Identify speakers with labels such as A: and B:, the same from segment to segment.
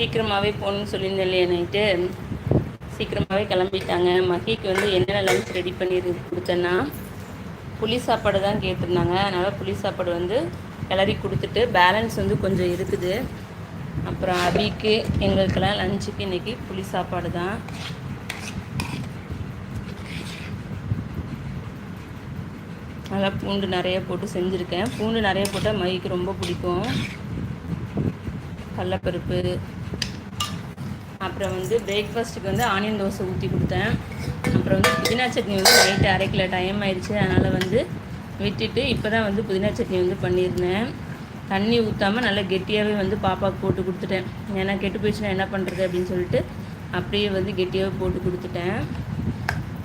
A: சீக்கிரமாகவே போகணுன்னு சொல்லியிருந்தேன் இல்லையா நைட்டு சீக்கிரமாகவே கிளம்பிட்டாங்க. மகிக்கு வந்து என்னென்ன லஞ்ச் ரெடி பண்ணி கொடுத்தேன்னா புளி சாப்பாடு தான் கேட்டிருந்தாங்க. அதனால் புளி சாப்பாடு வந்து கிளறி கொடுத்துட்டு பேலன்ஸ் வந்து கொஞ்சம் இருக்குது. அப்புறம் அபிக்கு எங்களுக்கெல்லாம் லஞ்சுக்கு இன்றைக்கி புளி சாப்பாடு தான். நல்லா பூண்டு நிறைய போட்டு செஞ்சுருக்கேன். பூண்டு நிறைய போட்டால் மகிக்கு ரொம்ப பிடிக்கும். கடலப்பருப்பு அப்புறம் வந்து பிரேக்ஃபாஸ்ட்டுக்கு வந்து ஆனியன் தோசை ஊற்றி கொடுத்தேன். அப்புறம் வந்து புதினா சட்னி வந்து நைட்டு அரைக்கல டைம் ஆயிடுச்சு. அதனால் வந்து விட்டுட்டு இப்போ தான் வந்து புதினா சட்னி வந்து பண்ணியிருந்தேன். தண்ணி ஊற்றாமல் நல்லா கெட்டியாகவே வந்து பாப்பாவுக்கு போட்டு கொடுத்துட்டேன். ஏன்னா கெட்டு போயிடுச்சுன்னா என்ன பண்ணுறது அப்படின்னு சொல்லிட்டு அப்படியே வந்து கெட்டியாகவே போட்டு கொடுத்துட்டேன்.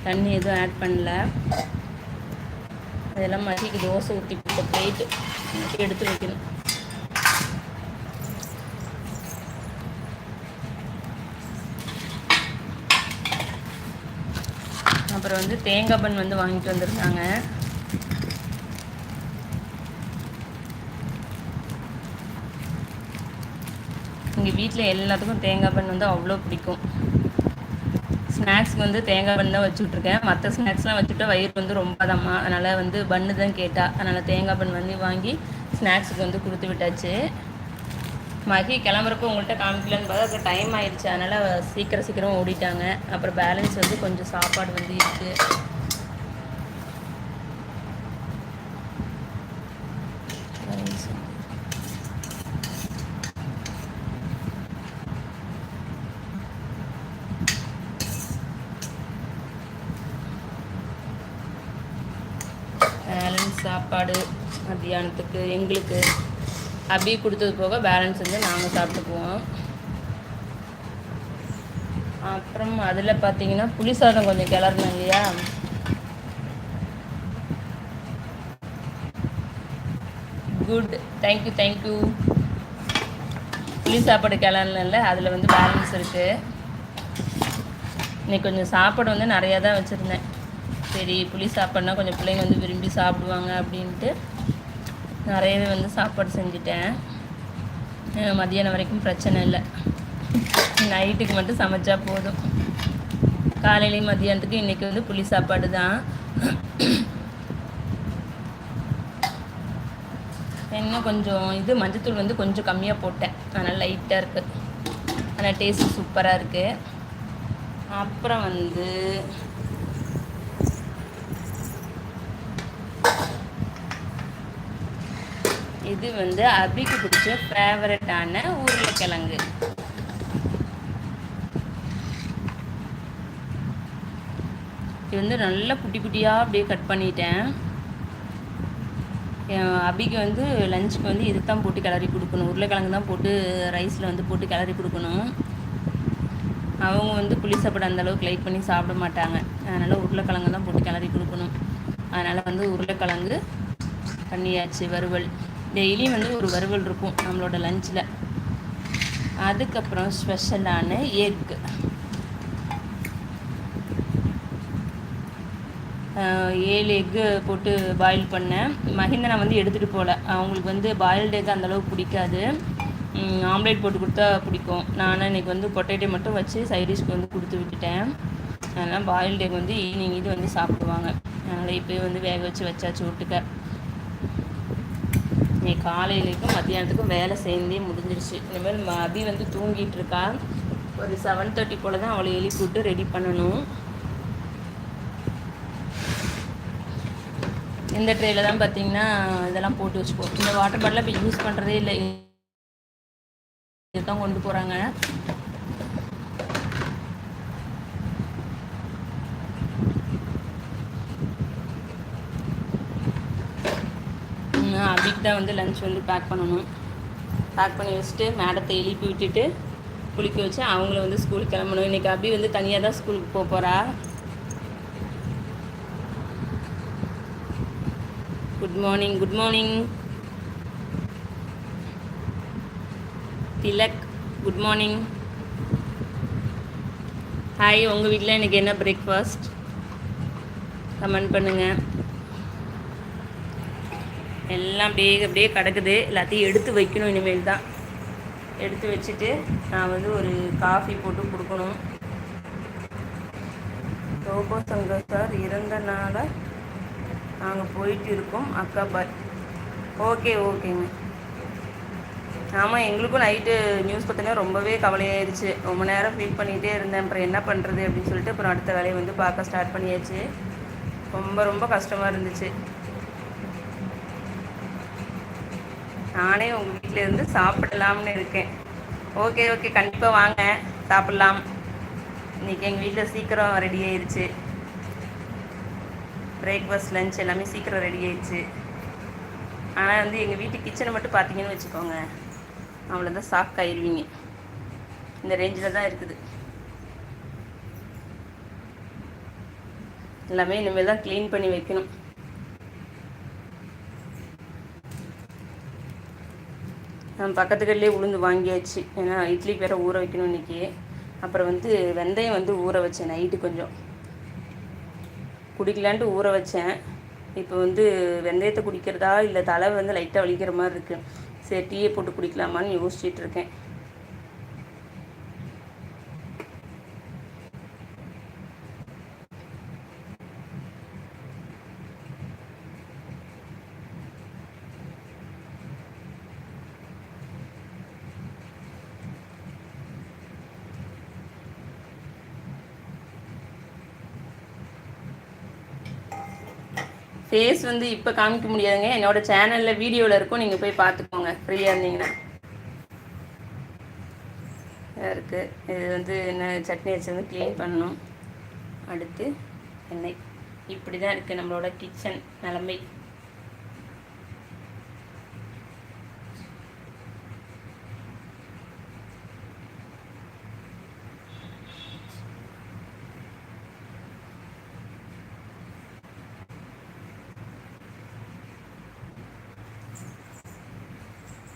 A: தண்ணி எதுவும் ஆட் பண்ணல. அதெல்லாம் மதிக்கு தோசை ஊற்றி கொடுத்த பிளேட்டு எடுத்து வைக்கணும். அப்புறம் வந்து தேங்காய் பன் வந்து வாங்கிட்டு வந்திருந்தாங்க எங்கள் வீட்டில் எல்லாத்துக்கும் தேங்காய் பன் வந்து அவ்வளோ பிடிக்கும். ஸ்நாக்ஸ்க்கு வந்து தேங்காய் பன் தான் வச்சுட்ருக்கேன். மற்ற ஸ்நாக்ஸ்லாம் வச்சுட்டா வயிறு வந்து ரொம்ப அதம்மா அதனால் வந்து பன்னு தான் கேட்டால் அதனால் தேங்காய் பன் வந்து வாங்கி ஸ்நாக்ஸுக்கு வந்து கொடுத்து விட்டாச்சு. மகி கிளம்புறப்போ உங்கள்கிட்ட காமிக்கலன்னு பார்த்தா அதுக்கு டைம் ஆயிடுச்சு. அதனால் சீக்கிரம் சீக்கிரம் ஓடிட்டாங்க. அப்புறம் பேலன்ஸ் வந்து கொஞ்சம் சாப்பாடு வந்து இருக்குது பேலன்ஸ் சாப்பாடு மத்தியானத்துக்கு எங்களுக்கு. அபி கொடுத்தது போக பேலன்ஸ் வந்து நாங்கள் சாப்பிட்டுக்குவோம். அப்புறம் அதில் பார்த்தீங்கன்னா புளி சாதம் கொஞ்சம் கிளறணும் இல்லையா? குட் தேங்க்யூ தேங்க்யூ புளி சாப்பாடு கிளறல அதில் வந்து பேலன்ஸ் இருக்குது இன்னைக்கு கொஞ்சம் சாப்பாடு வந்து நிறையா தான் வச்சுருந்தேன். சரி புளி சாப்பாடுனா கொஞ்சம் பிள்ளைங்க வந்து விரும்பி சாப்பிடுவாங்க அப்படின்ட்டு நிறையவே வந்து சாப்பாடு செஞ்சுட்டேன். மதியானம் வரைக்கும் பிரச்சனை இல்லை. நைட்டுக்கு மட்டும் சமைச்சா போதும். காலையிலையும் மதியானத்துக்கு இன்றைக்கி வந்து புளி சாப்பாடு தான். இன்னும் கொஞ்சம் இது மஞ்சத்தூள் வந்து கொஞ்சம் கம்மியாக போட்டேன். அதனால் லைட்டாக இருக்குது ஆனால் டேஸ்ட் சூப்பராக இருக்குது அப்புறம் வந்து இது வந்து அபிக்கு பிடிச்ச ஃபேவரட்டான உருளைக்கிழங்கு. இது வந்து நல்லா குட்டி குட்டியாக அப்படியே கட் பண்ணிட்டேன். அபிக்கு வந்து லஞ்சுக்கு வந்து இது தான் போட்டு கிளறி கொடுக்கணும். உருளைக்கிழங்கு தான் போட்டு ரைஸில் வந்து போட்டு கிளறி கொடுக்கணும். அவங்க வந்து புளி சாப்பாடு அந்த அளவுக்கு லைக் பண்ணி சாப்பிட மாட்டாங்க. அதனால் உருளைக்கிழங்கு தான் போட்டு கிளறி கொடுக்கணும். அதனால் வந்து உருளைக்கிழங்கு பண்ணியாச்சு வறுவல். டெய்லியும் வந்து ஒரு வறுவல் இருக்கும் நம்மளோட லஞ்சில் அதுக்கப்புறம் ஸ்பெஷலான எக் ஏழு எக்கு போட்டு பாயில் பண்ணேன். மஹிந்தனை வந்து எடுத்துகிட்டு போகல அவங்களுக்கு வந்து பாயில்டு எக் அந்தளவுக்கு பிடிக்காது. ஆம்லேட் போட்டு கொடுத்தா பிடிக்கும். நான் இன்றைக்கி வந்து பொட்டேட்டோ மட்டும் வச்சு சைடிஷ்க்கு வந்து கொடுத்து விட்டுட்டேன். அதனால் பாயில்டு எக் வந்து ஈவினிங் இது வந்து சாப்பிடுவாங்க. அதனால் இப்போயே வந்து வேக வச்சு வச்சாச்சு விட்டுக்க நீ காலையிலேக்கும் மத்தியானத்துக்கும் வேலை சேர்ந்தே முடிஞ்சிருச்சு. இனிமேல் மதி வந்து தூங்கிட்டு இருக்கா ஒரு செவன் தேர்ட்டி போல் தான் அவளை எழுப்பிவிட்டு ரெடி பண்ணணும். இந்த ட்ரேயில் தான் பார்த்தீங்கன்னா இதெல்லாம் போட்டு வச்சுப்போம். இந்த வாட்டர் பாட்டில் இப்போ யூஸ் பண்ணுறதே இல்லை. இதுதான் கொண்டு போகிறாங்க அபிக்கு தான் வந்து லஞ்ச் வந்து பேக் பண்ணணும். பேக் பண்ணி வச்சுட்டு மேடத்தை எழுப்பி விட்டுட்டு குளிக்க வச்சு அவங்கள வந்து ஸ்கூலுக்கு கிளம்பணும். இன்றைக்கி அபி வந்து தனியாக தான் ஸ்கூலுக்கு போக போகிறா good morning good morning Tilak good morning hi உங்கள் வீட்டில் இன்றைக்கி என்ன பிரேக்ஃபாஸ்ட் கமெண்ட் பண்ணுங்கள் எல்லாம் அப்படியே அப்படியே கிடக்குது. எல்லாத்தையும் எடுத்து வைக்கணும் இனிமேல் தான். எடுத்து வச்சுட்டு நான் வந்து ஒரு காஃபி போட்டு கொடுக்கணும். ரோபோ சங்கர் சார் இறந்தனால நாங்கள் போயிட்டு இருக்கோம். அக்கா பாய் ஓகே ஓகேங்க ஆமாம் எங்களுக்கும் நைட்டு நியூஸ் பார்த்தீங்கன்னா ரொம்பவே கவலையாயிருச்சு. ரொம்ப நேரம் ஃபீல் பண்ணிகிட்டே இருந்தேன். அப்புறம் என்ன பண்ணுறது அப்படின்னு சொல்லிட்டு அப்புறம் அடுத்த வேலையை வந்து பார்க்க ஸ்டார்ட் பண்ணியாச்சு. ரொம்ப ரொம்ப கஷ்டமாக இருந்துச்சு. நானே உங்கள் வீட்டில் இருந்து சாப்பிடலாம்னு இருக்கேன். ஓகே ஓகே கண்டிப்பாக வாங்க. சாப்பிட்லாம். இன்றைக்கி எங்கள் வீட்டில் சீக்கிரம் ரெடி ஆயிடுச்சு பிரேக்ஃபாஸ்ட் லஞ்ச் எல்லாமே சீக்கிரம் ரெடி ஆயிடுச்சு ஆனால் வந்து எங்கள் வீட்டு கிச்சனை மட்டும் பார்த்தீங்கன்னு வச்சுக்கோங்க. அவ்வளோதான் சாஃப்ட் ஆயிடுவீங்க இந்த ரேஞ்சில் தான் இருக்குது. எல்லாமே இனிமேல் தான் க்ளீன் பண்ணி வைக்கணும். பக்கத்து கடையிலே உளுந்து வாங்கியாச்சு. ஏன்னா இட்லி வேற ஊற வைக்கணும் இன்றைக்கி அப்புறம் வந்து வெந்தயம் வந்து ஊற வச்சேன் நைட்டு கொஞ்சம். குடிக்கலான்ட்டு ஊற வச்சேன். இப்போ வந்து வெந்தயத்தை குடிக்கிறதா இல்லை தலை வந்து லைட்டாக வலிக்கிற மாதிரி இருக்குது சரி டீயை போட்டு குடிக்கலாமான்னு யோசிச்சுட்டு இருக்கேன். ஃபேஸ் வந்து இப்போ காமிக்க முடியாதுங்க. என்னோட சேனலில் வீடியோவில் இருக்கும். நீங்கள் போய் பார்த்துக்கோங்க. ஃப்ரீயாக இருந்தீங்கன்னா. இருக்குது இது வந்து என்ன சட்னி வச்சு வந்து க்ளீன் பண்ணணும். அடுத்து எண்ணெய். இப்படி தான் இருக்குது நம்மளோட கிச்சன் நிலமை.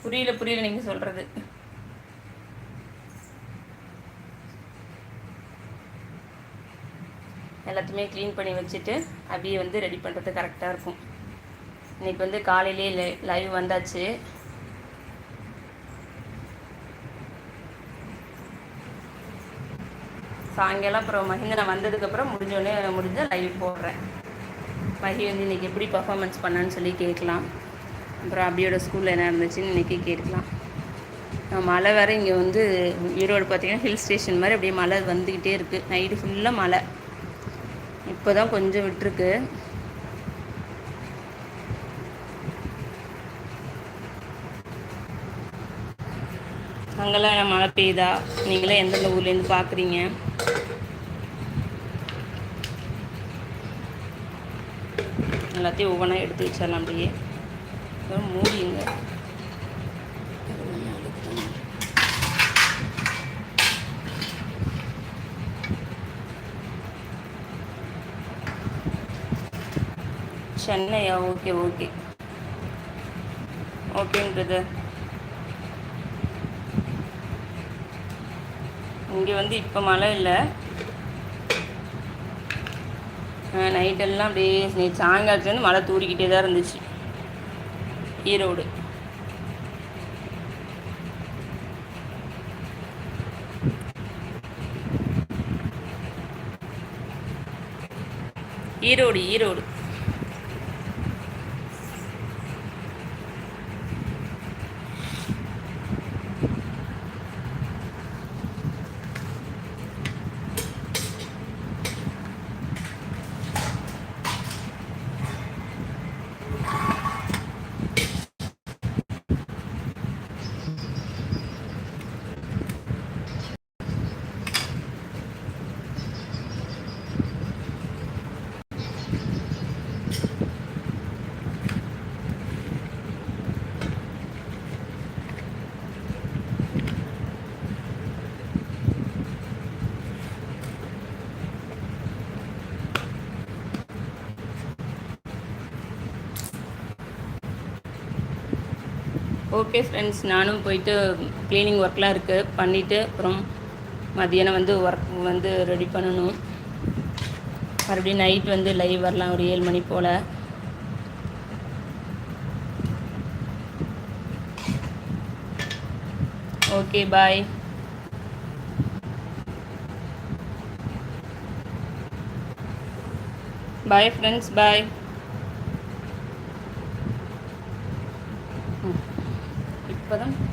A: புரியல புரியல நீங்கள் சொல்கிறது எல்லாத்தையுமே க்ளீன் பண்ணி வச்சுட்டு அப்படியே வந்து ரெடி பண்ணுறது கரெக்டாக இருக்கும். இன்றைக்கி வந்து காலையிலே லைவ் வந்தாச்சு. சாயங்காலம் அப்புறம் மஹிந்தனை வந்ததுக்கப்புறம் முடிஞ்சோடனே முடிஞ்ச லைவ் போடுறேன். மஹி வந்து இன்றைக்கி எப்படி பர்ஃபாமன்ஸ் பண்ணான்னு சொல்லி கேட்கலாம். அப்புறம் அபியோட ஸ்கூலில் என்ன இருந்துச்சுன்னு இன்றைக்கி கேட்கலாம் மழை வேறு இங்கே வந்து ஈரோடு பார்த்திங்கன்னா ஹில் ஸ்டேஷன் மாதிரி அப்படியே மழை வந்துக்கிட்டே இருக்குது நைட்டு ஃபுல்லாக மழை. இப்போ தான் கொஞ்சம் விட்டுருக்கு. அங்கெல்லாம் மழை பெய்யுதா? நீங்களே எந்தெந்த ஊர்லேருந்து பார்க்குறீங்க எல்லாத்தையும் ஒவ்வொன்றா எடுத்து வச்சிடலாம் அப்படியே. மூடிங்க. சென்னையா? Okay okay. ஓகேங்க இங்கே வந்து இப்போ மழை இல்லை. நைட்டெல்லாம் அப்படியே நேற்று சாயங்காலத்துலேருந்து மழை தூரிக்கிட்டே தான் இருந்துச்சு. ஈரோடு. ஈரோடு ஈரோடு. ஓகே ஃப்ரெண்ட்ஸ் நானும் போயிட்டு க்ளீனிங் ஒர்க்லாம் இருக்குது பண்ணிவிட்டு அப்புறம் மதியானம் வந்து ஒர்க் வந்து ரெடி பண்ணணும். மறுபடியும் நைட் வந்து லைவ் வரலாம். ஒரு ஏழு மணி போல். Okay bye bye friends bye இப்போ தான்